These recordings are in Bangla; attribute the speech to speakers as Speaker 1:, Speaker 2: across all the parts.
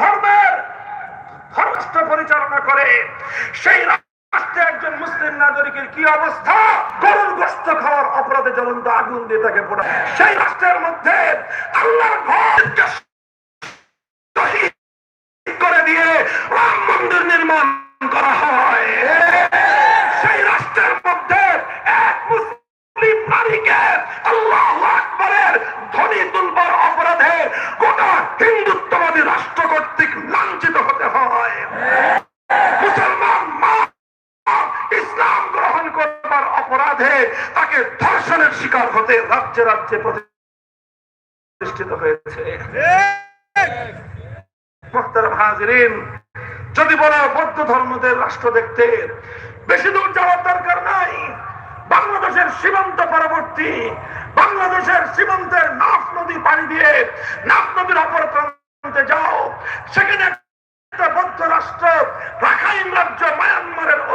Speaker 1: ধর্মের রাষ্ট্র পরিচালনা করে, সেই রাষ্ট্রে একজন মুসলিম নাগরিকের কি অবস্থা? গরুর গোস্ত খাওয়ার অপরাধে জ্বলন্ত আগুন দিয়ে তাকে পোড়া, সেই রাষ্ট্রের মধ্যে আল্লাহর শহীদ করে দিয়ে রাম মন্দির নির্মাণ কর্তৃক লাঞ্ছিত হতে হয়। মুসলমান মা ইসলাম গ্রহণ করবার অপরাধে তাকে ধর্ষণের শিকার হতে রাজ্যে রাজ্যে প্রতিষ্ঠিত হয়েছে। যদি বড় বৌদ্ধ ধর্মদের রাষ্ট্র দেখতে বেশি দূর যাওয়ার দরকার নাই। বাংলাদেশের সীমান্ত পরবর্তী বাংলাদেশের সীমান্তের নাফ নদী পানি দিয়ে নাফ নদীর অপর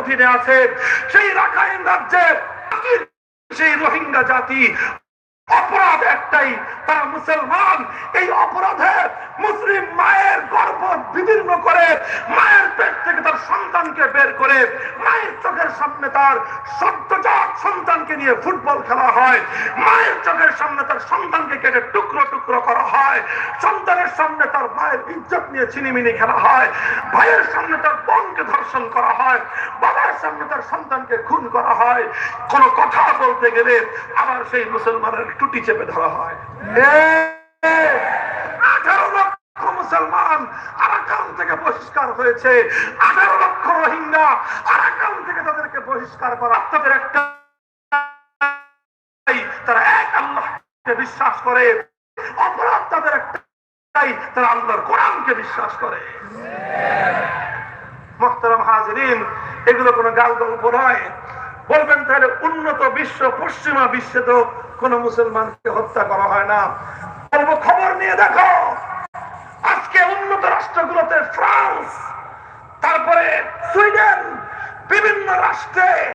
Speaker 1: অধীনে আছে সেই রাখাইন রাজ্যের সেই রোহিঙ্গা জাতি। অপরাধ একটাই, তারা মুসলমান। এই অপরাধে মুসলিম মায়ের গর্ভ বিদীর্ণ করে, মায়ের পেট থেকে তার সন্তানকে বের করে, মায়ের চোখের সামনে তার সদ্যজাত সন্তানকে নিয়ে ফুটবল খেলা হয়। মায়ের চোখের সামনে তার সন্তানকে কেটে টুকরো টুকরো করা হয়। সন্তানের সামনে তার মায়ের ইজ্জত নিয়ে চিনিমিনি খেলা হয়। ভাইয়ের সামনে তার ধর্ষণ করা হয়, বাবার সামনে তার সন্তানকে খুন করা হয়। কোন কথা বলতে গেলে আবার সেই মুসলমানের টুটি চেপে ধরা হয়। আঠারো লক্ষ মুসলমান আরাকান থেকে বহিষ্কার হয়েছে। আঠারো লক্ষ রোহিঙ্গা আরাকান থেকে তাদেরকে বহিষ্কার করা। তাদের একটা তারা এক বিশ্বাস করে, অপরাধ তাদের একটাই, তারা আল্লাহর কোরআনকে বিশ্বাস করে। মোহতারাম হাজরিন, এগুলো কোনো গাল গল্প নয়। বলবেন তাহলে উন্নত বিশ্ব, পশ্চিমা বিশ্বে তো কোন মুসলমানকে হত্যা করা হয় না। বলব, খবর নিয়ে দেখো, আজকে উন্নত রাষ্ট্রগুলোতে ফ্রান্স, তারপরে সুইডেন, বিভিন্ন রাষ্ট্রে